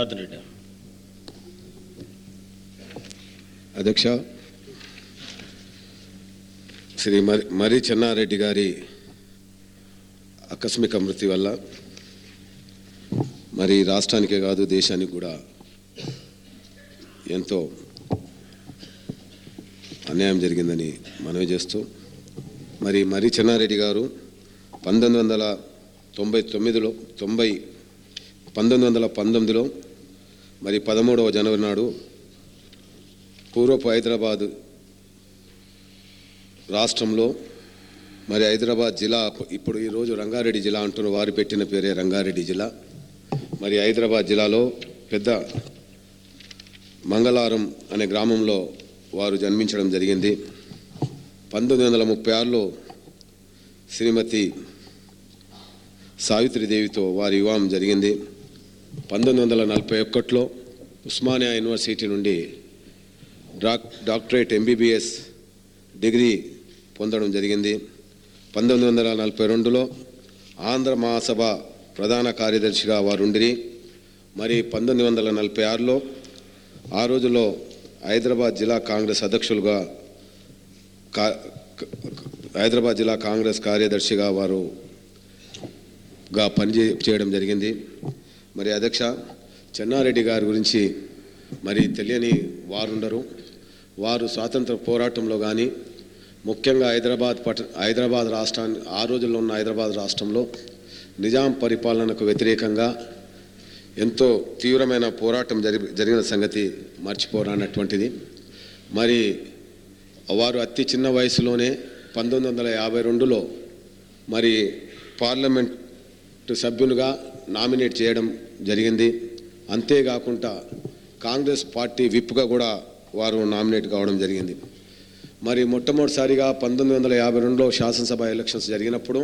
జనార్దన్ రెడ్డి అధ్యక్ష శ్రీ మరి మరి చెన్నారెడ్డి గారి ఆకస్మిక మృతి వల్ల మరి రాష్ట్రానికే కాదు దేశానికి కూడా ఎంతో అన్యాయం జరిగిందని మనవి చేస్తూ మరి మరి చెన్నారెడ్డి గారు పంతొమ్మిది వందల తొంభై తొమ్మిదిలో తొంభై పంతొమ్మిది వందల పంతొమ్మిదిలో మరి పదమూడవ జనవరి నాడు పూర్వపు హైదరాబాద్ రాష్ట్రంలో మరి హైదరాబాద్ జిల్లా ఇప్పుడు ఈరోజు రంగారెడ్డి జిల్లా అంటున్న వారు పెట్టిన పేరే రంగారెడ్డి జిల్లా. మరి హైదరాబాద్ జిల్లాలో పెద్ద మంగళారం అనే గ్రామంలో వారు జన్మించడం జరిగింది. పంతొమ్మిది వందల ముప్పై ఆరులో శ్రీమతి సావిత్రిదేవితో వారి వివాహం జరిగింది. పంతొమ్మిది వందల నలభై ఒకటిలో ఉస్మానియా యూనివర్సిటీ నుండి డాక్ డాక్టరేట్ ఎంబీబీఎస్ డిగ్రీ పొందడం జరిగింది. పంతొమ్మిది వందల నలభై రెండులో ఆంధ్ర మహాసభ ప్రధాన కార్యదర్శిగా వారుండిరి. మరి పంతొమ్మిది వందల నలభై ఆరులో ఆ రోజుల్లో హైదరాబాద్ జిల్లా కాంగ్రెస్ అధ్యక్షులుగా కా హైదరాబాద్ జిల్లా కాంగ్రెస్ కార్యదర్శిగా వారు గా పనిచే చేయడం జరిగింది. మరి అధ్యక్ష చెన్నారెడ్డి గారి గురించి మరి తెలియని వారుండరు. వారు స్వాతంత్ర పోరాటంలో కానీ ముఖ్యంగా హైదరాబాద్ పట హైదరాబాద్ రాష్ట్రాన్ని ఆ రోజుల్లో ఉన్న హైదరాబాద్ రాష్ట్రంలో నిజాం పరిపాలనకు వ్యతిరేకంగా ఎంతో తీవ్రమైన పోరాటం జరిగి జరిగిన సంగతి మర్చిపోరానటువంటిది. మరి వారు అతి చిన్న వయసులోనే పంతొమ్మిది వందల యాభై రెండులో మరి పార్లమెంటు సభ్యునిగా నామినేట్ చేయడం జరిగింది. అంతేకాకుండా కాంగ్రెస్ పార్టీ విప్గా కూడా వారు నామినేట్ కావడం జరిగింది. మరి మొట్టమొదటిసారిగా పంతొమ్మిది వందల యాభై రెండులో శాసనసభ ఎలక్షన్స్ జరిగినప్పుడు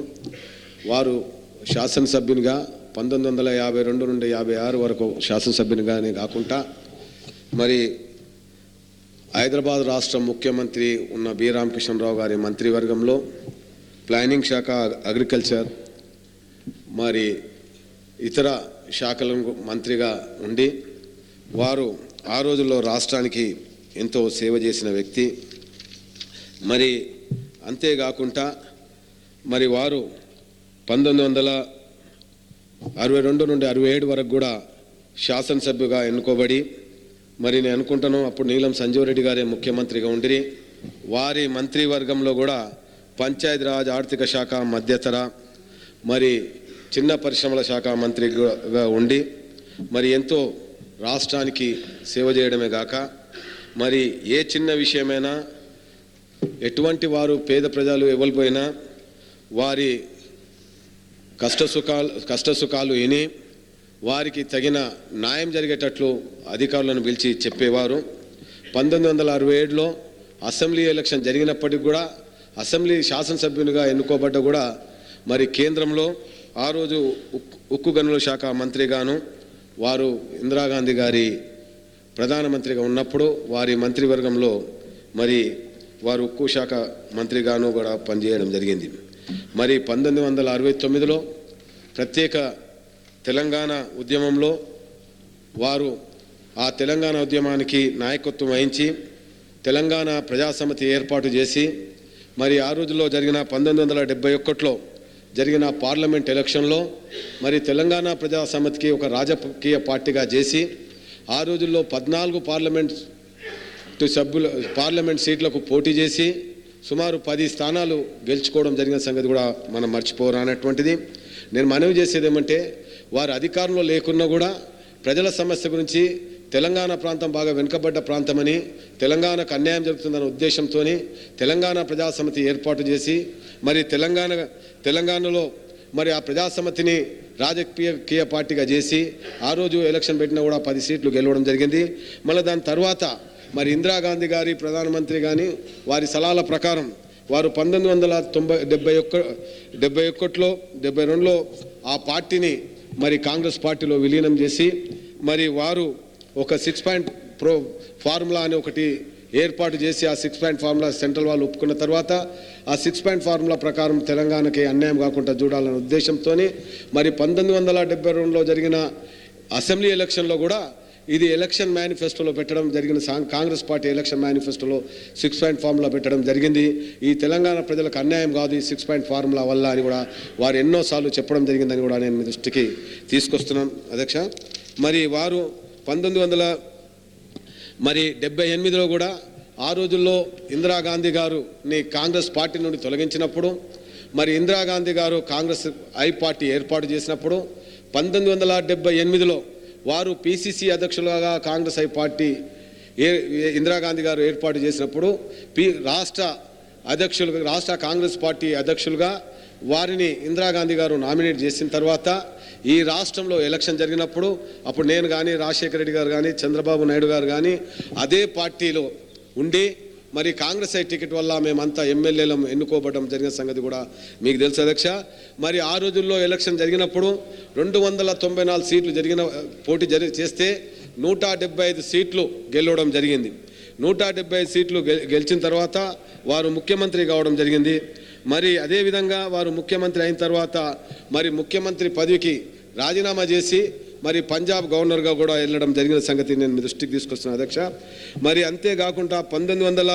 వారు శాసనసభ్యునిగా పంతొమ్మిది వందల యాభై రెండు నుండి యాభై ఆరు వరకు శాసనసభ్యునిగానే కాకుండా మరి హైదరాబాద్ రాష్ట్ర ముఖ్యమంత్రి ఉన్న బి. రామకృష్ణరావు గారి మంత్రివర్గంలో ప్లానింగ్ శాఖ అగ్రికల్చర్ మరి ఇతర శాఖల మంత్రిగా ఉండి వారు ఆ రోజుల్లో రాష్ట్రానికి ఎంతో సేవ చేసిన వ్యక్తి. మరి అంతేకాకుండా మరి వారు పంతొమ్మిది వందల అరవై రెండు నుండి అరవై ఏడు వరకు కూడా శాసనసభ్యుగా ఎన్నుకోబడి మరి నేను అనుకుంటాను అప్పుడు నీలం సంజీవరెడ్డి గారే ముఖ్యమంత్రిగా ఉండిరి. వారి మంత్రివర్గంలో కూడా పంచాయతీరాజ్ ఆర్థిక శాఖ మధ్యతర మరి చిన్న పరిశ్రమల శాఖ మంత్రిగా ఉండి మరి ఎంతో రాష్ట్రానికి సేవ చేయడమే గాక మరి ఏ చిన్న విషయమైనా ఎటువంటి వారు పేద ప్రజలు ఇవ్వకపోయినా వారి కష్టసుఖాలు కష్టసుఖాలు విని వారికి తగిన న్యాయం జరిగేటట్లు అధికారులను పిలిచి చెప్పేవారు. పంతొమ్మిది వందల అరవై ఏడులో అసెంబ్లీ ఎలక్షన్ జరిగినప్పటికి కూడా అసెంబ్లీ శాసనసభ్యునిగా ఎన్నుకోబడ్డ కూడా మరి కేంద్రంలో ఆ రోజు ఉక్కు ఉక్కు గనుల శాఖ మంత్రిగాను వారు ఇందిరాగాంధీ గారి ప్రధానమంత్రిగా ఉన్నప్పుడు వారి మంత్రివర్గంలో మరి వారు ఉక్కు శాఖ మంత్రిగాను కూడా పనిచేయడం జరిగింది. మరి పంతొమ్మిది వందల అరవై తొమ్మిదిలో ప్రత్యేక తెలంగాణ ఉద్యమంలో వారు ఆ తెలంగాణ ఉద్యమానికి నాయకత్వం వహించి తెలంగాణ ప్రజాసమితి ఏర్పాటు చేసి మరి ఆ రోజుల్లో జరిగిన పంతొమ్మిది వందల డెబ్బై ఒకటిలో జరిగిన పార్లమెంట్ ఎలక్షన్లో మరి తెలంగాణ ప్రజా సమితికి ఒక రాజకీయ పార్టీగా చేసి ఆ రోజుల్లో పద్నాలుగు పార్లమెంట్ సభ్యుల పార్లమెంట్ సీట్లకు పోటీ చేసి సుమారు పది స్థానాలు గెలుచుకోవడం జరిగిన సంగతి కూడా మనం మర్చిపోరానటువంటిది. నేను మనవి చేసేది ఏమంటే వారు అధికారంలో లేకున్నా కూడా ప్రజల సమస్య గురించి తెలంగాణ ప్రాంతం బాగా వెనుకబడ్డ ప్రాంతమని తెలంగాణకు అన్యాయం జరుగుతుందన్న ఉద్దేశంతో తెలంగాణ ప్రజాసమితి ఏర్పాటు చేసి మరి తెలంగాణ తెలంగాణలో మరి ఆ ప్రజాసమితిని రాజకీయ పార్టీగా చేసి ఆ రోజు ఎలక్షన్ పెట్టినా కూడా పది సీట్లు గెలవడం జరిగింది. మళ్ళీ దాని తర్వాత మరి ఇందిరాగాంధీ గారి ప్రధానమంత్రి కానీ వారి సలహాల ప్రకారం వారు పంతొమ్మిది వందల తొంభై డెబ్బై ఒక్క డెబ్బై ఒక్కటిలో డెబ్బై రెండులో ఆ పార్టీని మరి కాంగ్రెస్ పార్టీలో విలీనం చేసి మరి వారు ఒక సిక్స్ పాయింట్ ప్రో ఫార్ములా అని ఒకటి ఏర్పాటు చేసి ఆ సిక్స్ పాయింట్ ఫార్ములా సెంట్రల్ వాళ్ళు ఒప్పుకున్న తర్వాత ఆ సిక్స్ పాయింట్ ఫార్ములా ప్రకారం తెలంగాణకి అన్యాయం కాకుండా చూడాలనే ఉద్దేశంతో మరి పంతొమ్మిది వందల డెబ్బై రెండులో జరిగిన అసెంబ్లీ ఎలక్షన్లో కూడా ఇది ఎలక్షన్ మేనిఫెస్టోలో పెట్టడం జరిగిన కాంగ్రెస్ పార్టీ ఎలక్షన్ మేనిఫెస్టోలో సిక్స్ పాయింట్ ఫార్ములా పెట్టడం జరిగింది. ఈ తెలంగాణ ప్రజలకు అన్యాయం కాదు ఈ సిక్స్ పాయింట్ ఫార్ములా వల్ల అని కూడా వారు ఎన్నోసార్లు చెప్పడం జరిగిందని కూడా నేను మీ దృష్టికి తీసుకొస్తున్నాను. అధ్యక్ష మరి వారు పంతొమ్మిది వందల మరి డెబ్బై ఎనిమిదిలో కూడా ఆ రోజుల్లో ఇందిరాగాంధీ గారుని కాంగ్రెస్ పార్టీ నుండి తొలగించినప్పుడు మరి ఇందిరాగాంధీ గారు కాంగ్రెస్ ఐ పార్టీ ఏర్పాటు చేసినప్పుడు పంతొమ్మిది వందల డెబ్బై ఎనిమిదిలో వారు పిసిసి అధ్యక్షులుగా కాంగ్రెస్ ఐ పార్టీ ఏ ఏ- ఇందిరాగాంధీ గారు ఏర్పాటు చేసినప్పుడు పి రాష్ట్ర అధ్యక్షులుగా రాష్ట్ర కాంగ్రెస్ పార్టీ అధ్యక్షులుగా వారిని ఇందిరాగాంధీ గారు నామినేట్ చేసిన తర్వాత ఈ రాష్ట్రంలో ఎలక్షన్ జరిగినప్పుడు అప్పుడు నేను కానీ రాజశేఖర రెడ్డి గారు కానీ చంద్రబాబు నాయుడు గారు కానీ అదే పార్టీలో ఉండి మరి కాంగ్రెస్ ఐ టికెట్ వల్ల మేమంతా ఎమ్మెల్యేలం ఎన్నుకోబడడం జరిగిన సంగతి కూడా మీకు తెలుసు అధ్యక్ష. మరి ఆ రోజుల్లో ఎలక్షన్ జరిగినప్పుడు రెండు వందల తొంభై నాలుగు సీట్లు జరిగిన పోటీ జరి చేస్తే నూట డెబ్బై ఐదు సీట్లు గెలవడం జరిగింది. నూట డెబ్బై ఐదు సీట్లు గె- గెలిచిన తర్వాత వారు ముఖ్యమంత్రి కావడం జరిగింది. మరి అదేవిధంగా వారు ముఖ్యమంత్రి అయిన తర్వాత మరి ముఖ్యమంత్రి పదవికి రాజీనామా చేసి మరి పంజాబ్ గవర్నర్గా కూడా వెళ్ళడం జరిగిన సంగతి నేను మీ దృష్టికి తీసుకొస్తున్నాను అధ్యక్ష. మరి అంతేకాకుండా పంతొమ్మిది వందల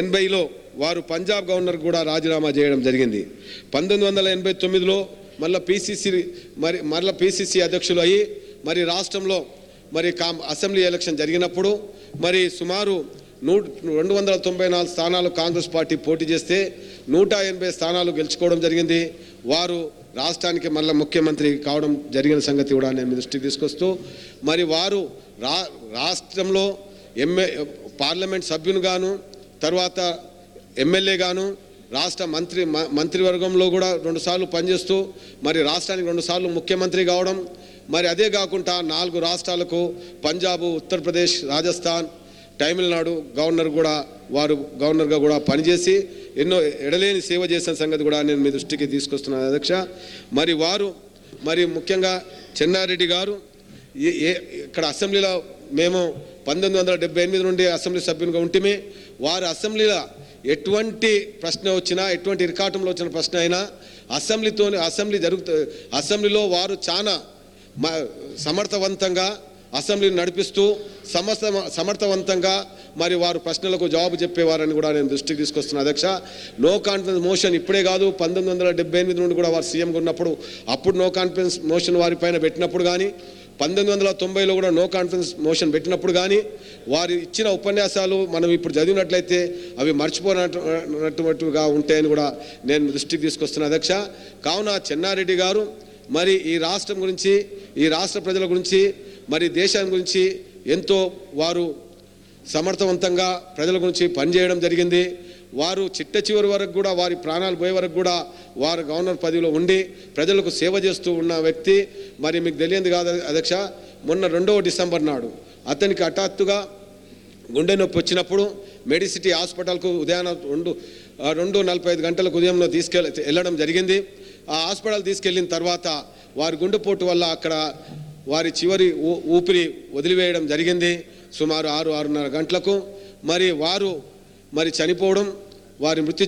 ఎనభైలో వారు పంజాబ్ గవర్నర్ కూడా రాజీనామా చేయడం జరిగింది. పంతొమ్మిది వందల ఎనభై తొమ్మిదిలో మళ్ళీ పీసీసీ మరి మరల పీసీసీ అధ్యక్షులు అయ్యి మరి రాష్ట్రంలో మరి కాం అసెంబ్లీ ఎలక్షన్ జరిగినప్పుడు మరి సుమారు నూ రెండు వందల తొంభై నాలుగు స్థానాలు కాంగ్రెస్ పార్టీ పోటీ చేస్తే నూట ఎనభై స్థానాలు గెలుచుకోవడం జరిగింది. వారు రాష్ట్రానికి మళ్ళీ ముఖ్యమంత్రి కావడం జరిగిన సంగతి కూడా నేను దృష్టికి తీసుకొస్తూ మరి వారు రా రాష్ట్రంలో ఎంఏ పార్లమెంట్ సభ్యునిగాను తర్వాత ఎమ్మెల్యేగాను రాష్ట్ర మంత్రి మ- మంత్రివర్గంలో కూడా రెండుసార్లు పనిచేస్తూ మరి రాష్ట్రానికి రెండుసార్లు ముఖ్యమంత్రి కావడం మరి అదే కాకుండా నాలుగు రాష్ట్రాలకు పంజాబ్ ఉత్తరప్రదేశ్ రాజస్థాన్ తమిళనాడు గవర్నర్ కూడా వారు గవర్నర్గా కూడా పనిచేసి ఎన్నో ఎడలేని సేవ చేసిన సంగతి కూడా నేను మీ దృష్టికి తీసుకొస్తున్నాను అధ్యక్ష. మరి వారు మరి ముఖ్యంగా చెన్నారెడ్డి గారు ఏ- ఏ ఇక్కడ అసెంబ్లీలో మేము పంతొమ్మిది వందల డెబ్బై ఎనిమిది నుండి అసెంబ్లీ సభ్యునిగా ఉంటేమే. వారు అసెంబ్లీలో ఎటువంటి ప్రశ్న వచ్చినా ఎటువంటి ఇరకాటంలో వచ్చిన ప్రశ్న అయినా అసెంబ్లీతో అసెంబ్లీ జరుగుతూ అసెంబ్లీలో వారు చాలా మ- సమర్థవంతంగా అసెంబ్లీని నడిపిస్తూ సమస్త సమర్థవంతంగా మరి వారు ప్రశ్నలకు జవాబు చెప్పేవారని కూడా నేను దృష్టికి తీసుకొస్తున్నా అధ్యక్ష. నో కాన్ఫిడెన్స్ మోషన్ ఇప్పుడే కాదు పంతొమ్మిది వందల డెబ్బై ఎనిమిది నుండి కూడా వారు సీఎంగా ఉన్నప్పుడు అప్పుడు నో కాన్ఫిడెన్స్ మోషన్ వారి పైన పెట్టినప్పుడు కానీ పంతొమ్మిది వందల తొంభైలో కూడా నో కాన్ఫిడెన్స్ మోషన్ పెట్టినప్పుడు కానీ వారు ఇచ్చిన ఉపన్యాసాలు మనం ఇప్పుడు చదివినట్లయితే అవి మర్చిపోనట్టుగా ఉంటాయని కూడా నేను దృష్టికి తీసుకొస్తున్నా అధ్యక్ష. కావున చెన్నారెడ్డి గారు మరి ఈ రాష్ట్రం గురించి ఈ రాష్ట్ర ప్రజల గురించి మరి దేశం గురించి ఎంతో వారు సమర్థవంతంగా ప్రజల గురించి పనిచేయడం జరిగింది. వారు చిట్ట చివరి వరకు కూడా వారి ప్రాణాలు పోయే వరకు కూడా వారు గవర్నర్ పదవిలో ఉండి ప్రజలకు సేవ చేస్తూ ఉన్న వ్యక్తి మరి మీకు తెలియదు కాదు అధ్యక్ష మొన్న రెండవ డిసెంబర్ నాడు అతనికి హఠాత్తుగా గుండె నొప్పి వచ్చినప్పుడు మెడిసిటీ హాస్పిటల్కు ఉదయాన రెండు రెండు నలభై ఐదు గంటలకు ఉదయంలో తీసుకెళ్ళ వెళ్ళడం జరిగింది. ఆ హాస్పిటల్ తీసుకెళ్ళిన తర్వాత వారి గుండెపోటు వల్ల అక్కడ వారి చివరి ఊ- ఊపిరి వదిలివేయడం జరిగింది. సుమారు ఆరు ఆరున్నర గంటలకు మరి వారు మరి చనిపోవడం వారి మృతి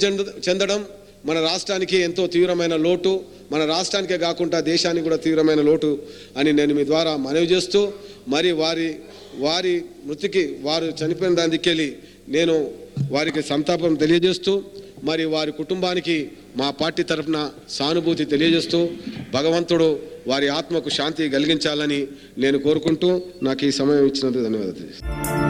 చెందడం మన రాష్ట్రానికి ఎంతో తీవ్రమైన లోటు. మన రాష్ట్రానికే కాకుండా దేశానికి కూడా తీవ్రమైన లోటు అని నేను మీ ద్వారా మనవి చేస్తూ మరి వారి వారి మృతికి వారు చనిపోయిన దానికి నేను వారికి సంతాపం తెలియజేస్తూ మరి వారి కుటుంబానికి మా పార్టీ తరఫున సానుభూతి తెలియజేస్తూ భగవంతుడు వారి ఆత్మకు శాంతి కలిగించాలని నేను కోరుకుంటూ నాకు ఈ సమయం ఇచ్చినందుకు ధన్యవాదాలు